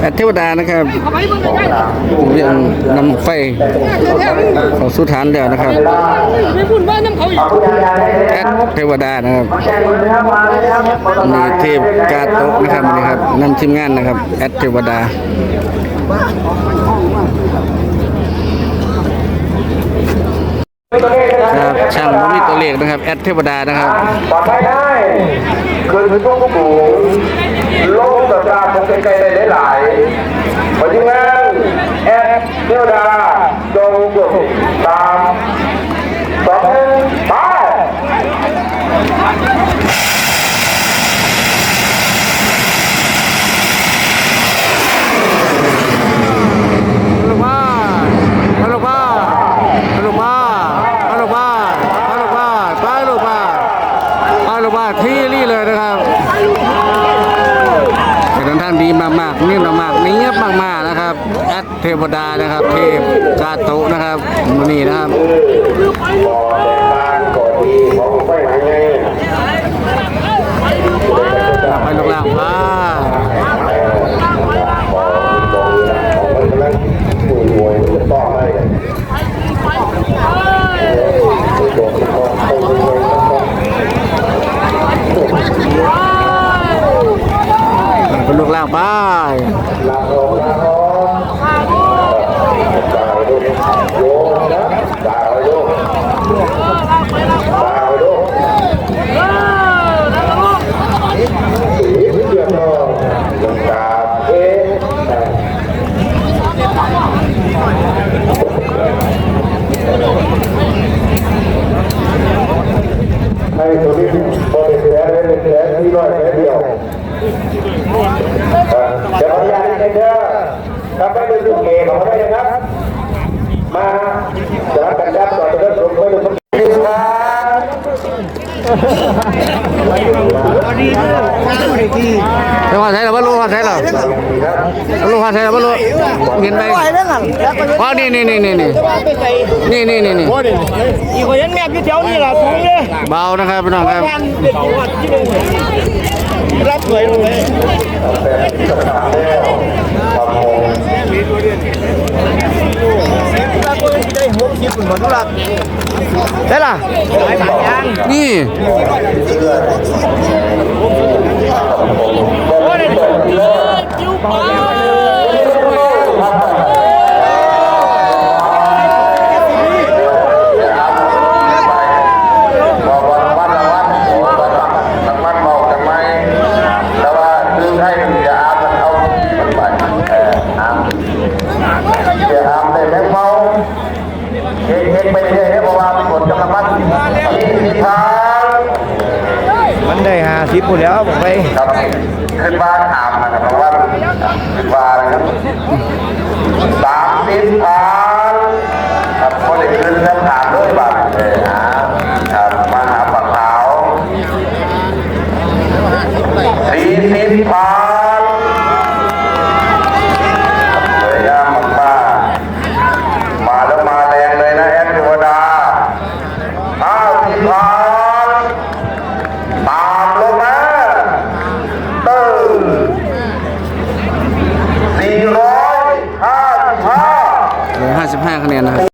แอดเทวดานะครับเรื่องนำไฟข้าสู่ฐานแล้วนะครับไม่พูดว่าน้ำเขาแอดเทวดานะครับมีเทพกาโตะนะครับนี่ครับนำทีมงานนะครับแอดเทวดาครับช่างมีตัวเลขนะครับแอดเทวดานะครับปลอดภัยได้เคืนพื้นทุกสูงโลกกับตาคง ไกลๆได้หลายๆวันที่งานแอดเทวดาจงจบตามสองหนึ่งไป ฮัลโหลบ้าฮัลโหลบ้าฮัลโหลบ้าฮัลโหลบ้าฮัลโหลบ้าฮัลโหลบ้าฮัลโหลบ้าที่นี่เลยนะครับแต่ท่าน ดีมากๆนี่มากๆเนียบมากๆนะครับแอดเทวดานะครับ เทพกาโตะนะครับมนี่นะครับ bye. บริเวณเป็นแผลที่น้อยแผลเดียวจะพยายามให้เด้อทำให้เป็นลูกเกมของเราได้ยังครับ มาจะรับกันดับต่อไปเรื่อย ไปว่าใช่หรอว่ารู้ว่าใช่หรอรู้ว่าใช่หรอว่ารู้เห็นไหมอ๋อนี่นี่นี่นี่นี่นี่นี่นี่นี่อีกคนยังแนบอยู่แถวนี้ล่ะถุงเลยเบานะครับพี่น้องครับทางเด็กจังหวัดที่หนึ่งรับเผยลงเลย ได้ล่ะ นี่บอกว่าวัดละวัดโอ้ยวัดละทั้งมันบอกทั้งไม่แต่ว่าคือให้อย่าอาบมันเอามันไปเอออาบอย่าอาบได้แม่เมาเองเองไปเรื่อยๆเพราะว่าเป็นกฎกรรมพันธ์ที่ทาง มัน พูดแล้วผมไปครับขึ้นบ้านถามนะครับเพราะว่าขึ้นบ้านนะครับสามสิบพันครับคนเด็กขึ้นเรื่องถามด้วยบาทเลยนะครับมาหาปากขาวสี่สิบพั